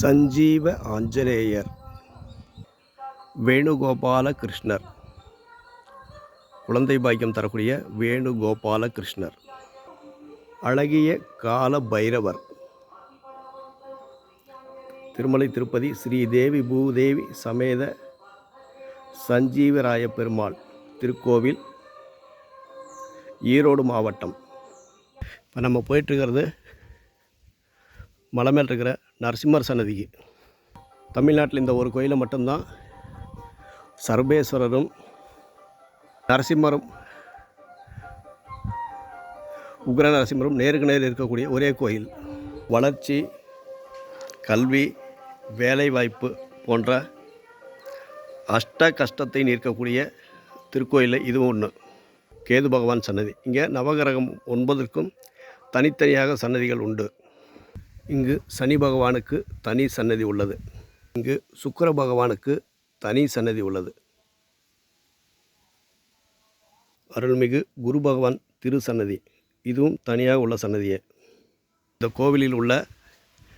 சஞ்சீவ ஆஞ்சநேயர். வேணுகோபால கிருஷ்ணர் குழந்தை பாக்கியம் தரக்கூடிய வேணுகோபால கிருஷ்ணர் அழகிய கால பைரவர் திருமலை திருப்பதி ஸ்ரீ தேவி பூதேவி சமேத சஞ்சீவராய பெருமாள் திருக்கோவில் ஈரோடு மாவட்டம். இப்போ நம்ம போயிட்டுருக்கிறது மலை மேல் இருக்கிற நரசிம்மர் சன்னதிக்கு. தமிழ்நாட்டில் இந்த ஒரு கோயிலை மட்டும்தான் சர்வேஸ்வரரும் நரசிம்மரும் உக்ர நரசிம்மரும் நேருக்கு நேர் இருக்கக்கூடிய ஒரே கோயில். வளர்ச்சி கல்வி வேலைவாய்ப்பு போன்ற அஷ்ட கஷ்டத்தை நீர்க்கக்கூடிய திருக்கோயிலில் இதுவும் ஒன்று கேது பகவான் சன்னதி. இங்கே நவகிரகம் ஒன்பதற்கும் தனித்தனியாக சன்னதிகள் உண்டு. இங்கு சனி பகவானுக்கு தனி சன்னதி உள்ளது. இங்கு சுக்கர பகவானுக்கு தனி சன்னதி உள்ளது. அருள்மிகு குரு பகவான் திரு சன்னதி இதுவும் தனியாக உள்ள சன்னதியே. இந்த கோவிலில் உள்ள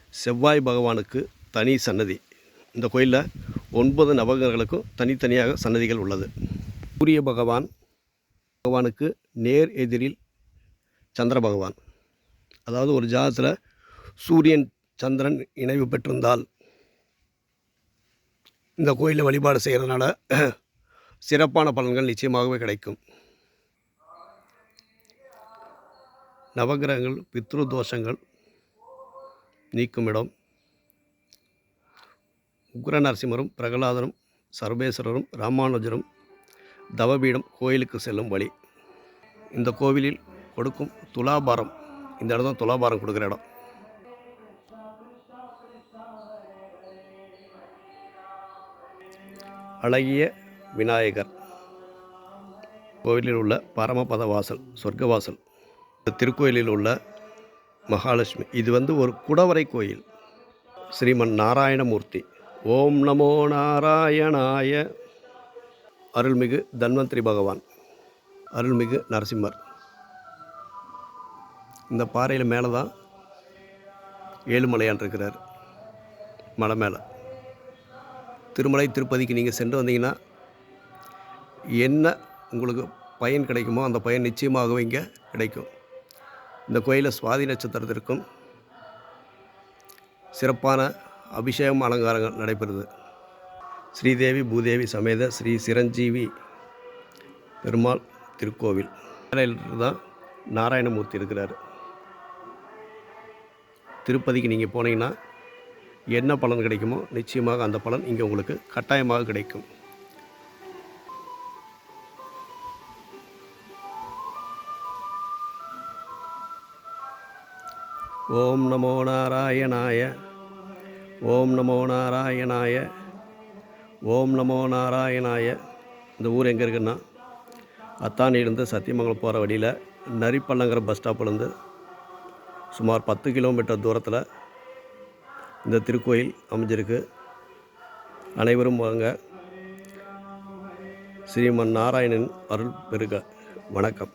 செவ்வாய் பகவானுக்கு தனி சன்னதி. இந்த கோயிலில் ஒன்பது நவகர்களுக்கும் தனித்தனியாக சன்னதிகள் உள்ளது. சூரிய பகவான் பகவானுக்கு நேர் எதிரில் சந்திர பகவான். அதாவது ஒரு ஜாதத்தில் சூரியன் சந்திரன் இணைவு பெற்றிருந்தால் இந்த கோயிலில் வழிபாடு செய்கிறதுனால சிறப்பான பலன்கள் நிச்சயமாகவே கிடைக்கும். நவகிரகங்கள் பித்ரு தோஷங்கள் நீக்கும் இடம். உக்ர நரசிம்மரும் பிரகலாதரும் சர்வேஸ்வரரும் ராமானுஜரும் தவபீடம் கோயிலுக்கு செல்லும் வழி. இந்த கோவிலில் கொடுக்கும் துலாபாரம் இந்த இடம் தான் துலாபாரம் கொடுக்குற இடம். அழகிய விநாயகர் கோவிலில் உள்ள பரமபத வாசல் சொர்க்கவாசல் திருக்கோயிலில் உள்ள மகாலட்சுமி. இது வந்து ஒரு குடவரை கோயில். ஸ்ரீமன் நாராயணமூர்த்தி ஓம் நமோ நாராயணாய. அருள்மிகு தன்வந்திரி பகவான். அருள்மிகு நரசிம்மர். இந்த பாறையில் மேலே தான் ஏழுமலையான் இருக்கிறார். மலை மேலே. திருமலை திருப்பதிக்கு நீங்கள் சென்று வந்தீங்கன்னா என்ன உங்களுக்கு பயன் கிடைக்குமோ அந்த பயன் நிச்சயமாகவே இங்கே கிடைக்கும். இந்த கோயிலில் சுவாதி நட்சத்திரத்திற்கும் சிறப்பான அபிஷேகம் அலங்காரங்கள் நடைபெறுது. ஸ்ரீதேவி பூதேவி சமேத ஸ்ரீ சிரஞ்சீவி பெருமாள் திருக்கோவில். தான் நாராயணமூர்த்தி இருக்கிறார். திருப்பதிக்கு நீங்கள் போனீங்கன்னா என்ன பலன் கிடைக்குமோ நிச்சயமாக அந்த பலன் இங்கே உங்களுக்கு கட்டாயமாக கிடைக்கும். ஓம் நமோ நாராயணாய ஓம் நமோ நாராயணாய ஓம் நமோ நாராயணாய. இந்த ஊர் எங்கே இருக்குன்னா அத்தானியிலேருந்து சத்தியமங்கலம் போகிற வழியில் நரிப்பள்ளங்கிற பஸ் ஸ்டாப்லேருந்து சுமார் பத்து கிலோமீட்டர் தூரத்தில் இந்த திருக்கோயில் அமைஞ்சிருக்கு. அனைவரும் வாங்க. ஸ்ரீமன் நாராயணன் அருள் பெருக. வணக்கம்.